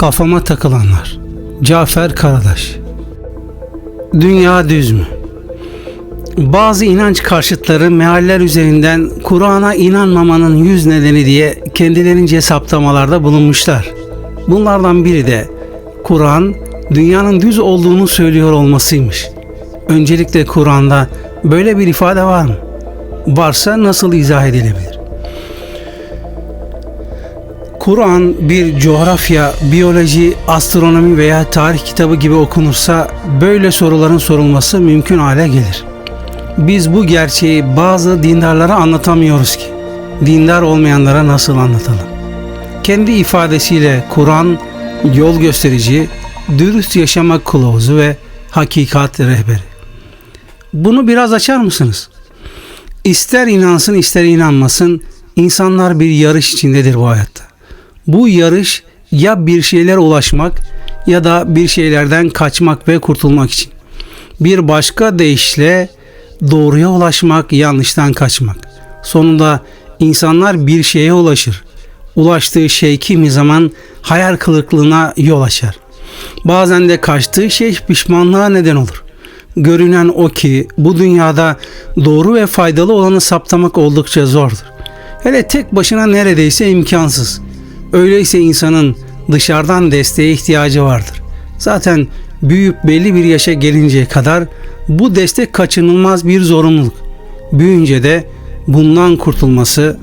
Kafama takılanlar. Cafer Karadaş. Dünya düz mü? Bazı inanç karşıtları mealler üzerinden Kur'an'a inanmamanın yüz nedeni diye kendilerince saptamalarda bulunmuşlar. Bunlardan biri de Kur'an dünyanın düz olduğunu söylüyor olmasıymış. Öncelikle Kur'an'da böyle bir ifade var mı? Varsa nasıl izah edilebilir? Kur'an bir coğrafya, biyoloji, astronomi veya tarih kitabı gibi okunursa böyle soruların sorulması mümkün hale gelir. Biz bu gerçeği bazı dindarlara anlatamıyoruz ki. Dindar olmayanlara nasıl anlatalım? Kendi ifadesiyle Kur'an yol gösterici, dürüst yaşamak kılavuzu ve hakikat rehberi. Bunu biraz açar mısınız? İster inansın ister inanmasın insanlar bir yarış içindedir bu hayatta. Bu yarış ya bir şeyler ulaşmak ya da bir şeylerden kaçmak ve kurtulmak için. Bir başka deyişle doğruya ulaşmak, yanlıştan kaçmak. Sonunda insanlar bir şeye ulaşır. Ulaştığı şey kimi zaman hayal kırıklığına yol açar. Bazen de kaçtığı şey pişmanlığa neden olur. Görünen o ki bu dünyada doğru ve faydalı olanı saptamak oldukça zordur. Hele tek başına neredeyse imkansız. Öyleyse insanın dışarıdan desteğe ihtiyacı vardır. Zaten büyüyüp belli bir yaşa gelinceye kadar bu destek kaçınılmaz bir zorunluluk. Büyünce de bundan kurtulması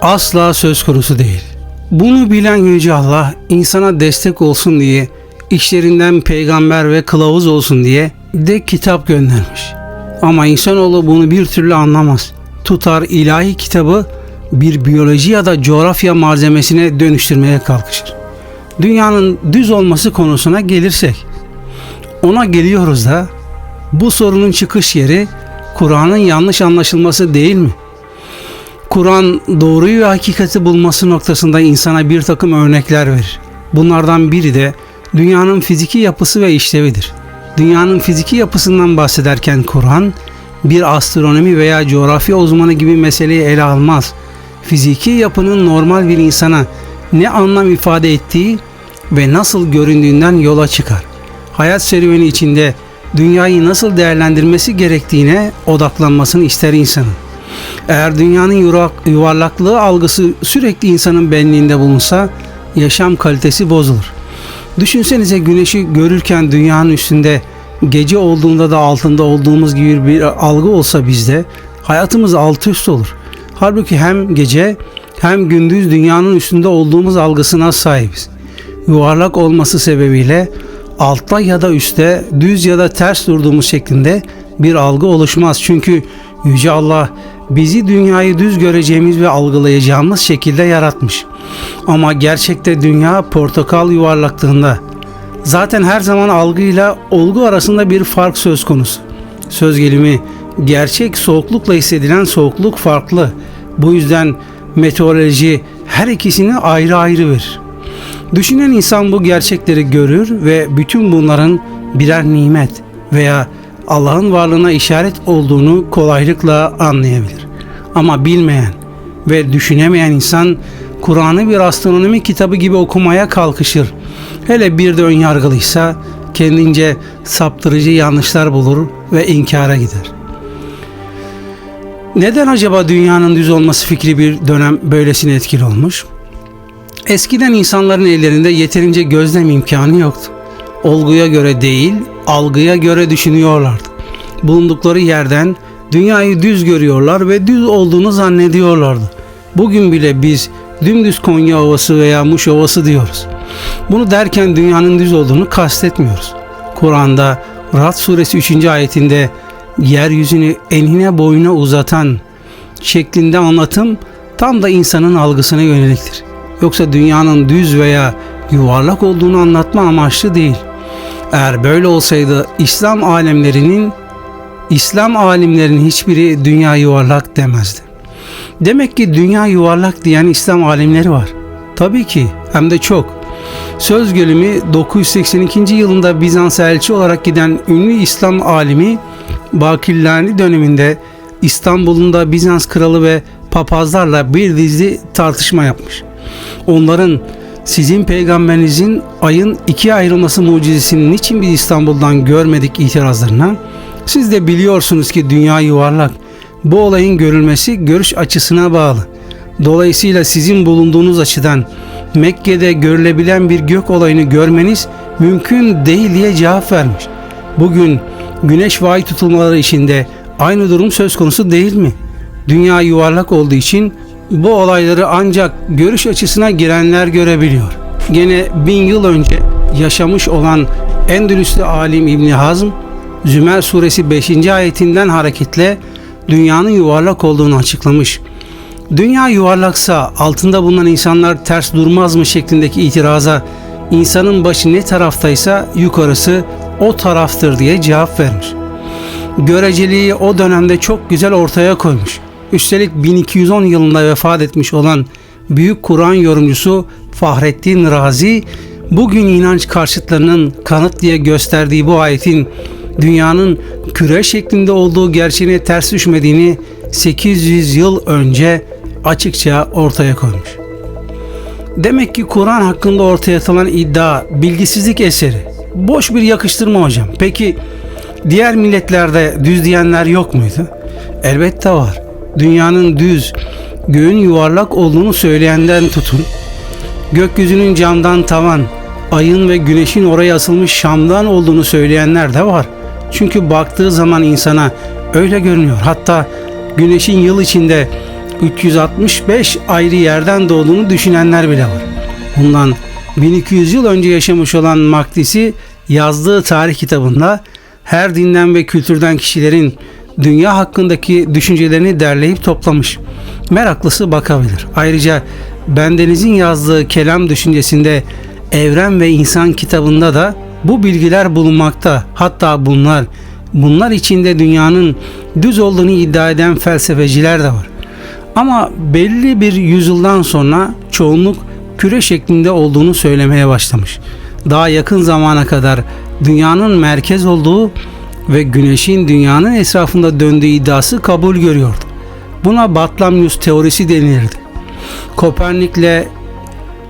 asla söz konusu değil. Bunu bilen Yüce Allah insana destek olsun diye işlerinden peygamber ve kılavuz olsun diye de kitap göndermiş. Ama insanoğlu bunu bir türlü anlamaz. Tutar ilahi kitabı bir biyoloji ya da coğrafya malzemesine dönüştürmeye kalkışır. Dünyanın düz olması konusuna gelirsek, ona geliyoruz da bu sorunun çıkış yeri Kur'an'ın yanlış anlaşılması değil mi? Kur'an doğruyu ve hakikati bulması noktasında insana bir takım örnekler verir. Bunlardan biri de dünyanın fiziki yapısı ve işlevidir. Dünyanın fiziki yapısından bahsederken Kur'an bir astronomi veya coğrafya uzmanı gibi meseleyi ele almaz. Fiziki yapının normal bir insana ne anlam ifade ettiği ve nasıl göründüğünden yola çıkar. Hayat serüveni içinde dünyayı nasıl değerlendirmesi gerektiğine odaklanmasını ister insanın. Eğer dünyanın yuvarlaklığı algısı sürekli insanın benliğinde bulunsa yaşam kalitesi bozulur. Düşünsenize güneşi görürken dünyanın üstünde gece olduğunda da altında olduğumuz gibi bir algı olsa bizde hayatımız alt üst olur. Halbuki hem gece hem gündüz dünyanın üstünde olduğumuz algısına sahibiz. Yuvarlak olması sebebiyle altta ya da üstte düz ya da ters durduğumuz şeklinde bir algı oluşmaz. Çünkü Yüce Allah bizi dünyayı düz göreceğimiz ve algılayacağımız şekilde yaratmış. Ama gerçekte dünya portakal yuvarlaklığında. Zaten her zaman algıyla olgu arasında bir fark söz konusu. Söz gelimi gerçek soğuklukla hissedilen soğukluk farklı. Bu yüzden meteoroloji her ikisini ayrı ayrı verir. Düşünen insan bu gerçekleri görür ve bütün bunların birer nimet veya Allah'ın varlığına işaret olduğunu kolaylıkla anlayabilir. Ama bilmeyen ve düşünemeyen insan Kur'an'ı bir astronomi kitabı gibi okumaya kalkışır. Hele bir de ön yargılıysa kendince saptırıcı yanlışlar bulur ve inkara gider. Neden acaba dünyanın düz olması fikri bir dönem böylesine etkili olmuş? Eskiden insanların ellerinde yeterince gözlem imkanı yoktu. Olguya göre değil, algıya göre düşünüyorlardı. Bulundukları yerden dünyayı düz görüyorlar ve düz olduğunu zannediyorlardı. Bugün bile biz dümdüz Konya Ovası veya Muş Ovası diyoruz. Bunu derken dünyanın düz olduğunu kastetmiyoruz. Kur'an'da Rad suresi 3. ayetinde yeryüzünü enine boyuna uzatan şeklinde anlatım tam da insanın algısına yöneliktir. Yoksa dünyanın düz veya yuvarlak olduğunu anlatma amaçlı değil. Eğer böyle olsaydı İslam alemlerinin İslam alimlerinin hiçbiri dünya yuvarlak demezdi. Demek ki dünya yuvarlak diyen İslam alimleri var. Tabii ki hem de çok. Söz gelimi 982. yılında Bizans elçi olarak giden ünlü İslam alimi Bakillani döneminde İstanbul'un da Bizans kralı ve papazlarla bir dizi tartışma yapmış. Onların Sizin peygamberinizin ayın ikiye ayrılması mucizesini niçin biz İstanbul'dan görmedik itirazlarına siz de biliyorsunuz ki dünya yuvarlak. Bu olayın görülmesi görüş açısına bağlı. Dolayısıyla sizin bulunduğunuz açıdan Mekke'de görülebilen bir gök olayını görmeniz mümkün değil diye cevap vermiş. Bugün güneş ve ay tutulmaları içinde aynı durum söz konusu değil mi? Dünya yuvarlak olduğu için bu olayları ancak görüş açısına girenler görebiliyor. Gene bin yıl önce yaşamış olan Endülüslü alim İbni Hazm, Zümer suresi 5. ayetinden hareketle dünyanın yuvarlak olduğunu açıklamış. Dünya yuvarlaksa altında bulunan insanlar ters durmaz mı şeklindeki itiraza insanın başı ne taraftaysa yukarısı o taraftır diye cevap vermiş. Göreceliği o dönemde çok güzel ortaya koymuş. Üstelik 1210 yılında vefat etmiş olan büyük Kur'an yorumcusu Fahrettin Razi bugün inanç karşıtlarının kanıt diye gösterdiği bu ayetin dünyanın küre şeklinde olduğu gerçeğine ters düşmediğini 800 yıl önce açıkça ortaya koymuş. Demek ki Kur'an hakkında ortaya atılan iddia bilgisizlik eseri. Boş bir yakıştırma hocam. Peki diğer milletlerde düz diyenler yok muydu? Elbette var. Dünyanın düz, göğün yuvarlak olduğunu söyleyenden tutun. Gökyüzünün camdan tavan, ayın ve güneşin oraya asılmış şamdan olduğunu söyleyenler de var. Çünkü baktığı zaman insana öyle görünüyor. Hatta güneşin yıl içinde 365 ayrı yerden doğduğunu düşünenler bile var. Bundan 1200 yıl önce yaşamış olan Makdisi yazdığı tarih kitabında her dinden ve kültürden kişilerin dünya hakkındaki düşüncelerini derleyip toplamış. Meraklısı bakabilir. Ayrıca Bendeniz'in yazdığı kelam düşüncesinde Evren ve İnsan kitabında da bu bilgiler bulunmakta. Hatta bunlar bunlar içinde dünyanın düz olduğunu iddia eden felsefeciler de var. Ama belli bir yüzyıldan sonra çoğunluk küre şeklinde olduğunu söylemeye başlamış. Daha yakın zamana kadar dünyanın merkez olduğu ve güneşin dünyanın etrafında döndüğü iddiası kabul görüyordu. Buna Batlamyus teorisi denilirdi. Kopernik'le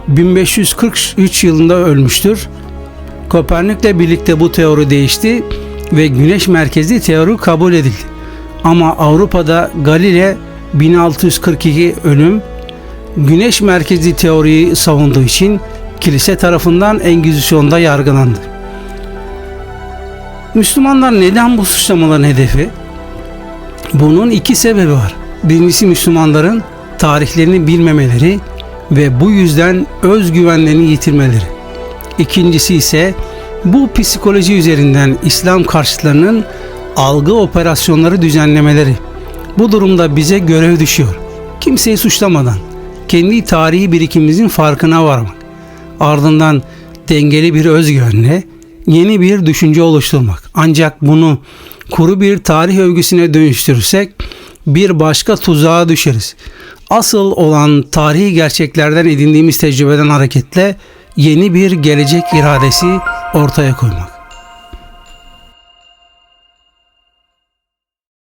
1543 yılında ölmüştür. Kopernik'le birlikte bu teori değişti ve güneş merkezli teori kabul edildi. Ama Avrupa'da Galile 1642 ölüm güneş merkezli teoriyi savunduğu için kilise tarafından Engizisyon'da yargılandı. Müslümanlar neden bu suçlamaların hedefi? Bunun iki sebebi var. Birincisi Müslümanların tarihlerini bilmemeleri ve bu yüzden özgüvenlerini yitirmeleri. İkincisi ise bu psikoloji üzerinden İslam karşıtlarının algı operasyonları düzenlemeleri. Bu durumda bize görev düşüyor. Kimseyi suçlamadan kendi tarihi birikimimizin farkına varmak. Ardından dengeli bir özgüvenle yeni bir düşünce oluşturmak. Ancak bunu kuru bir tarih övgüsüne dönüştürürsek bir başka tuzağa düşeriz. Asıl olan tarihi gerçeklerden edindiğimiz tecrübeden hareketle yeni bir gelecek iradesi ortaya koymak.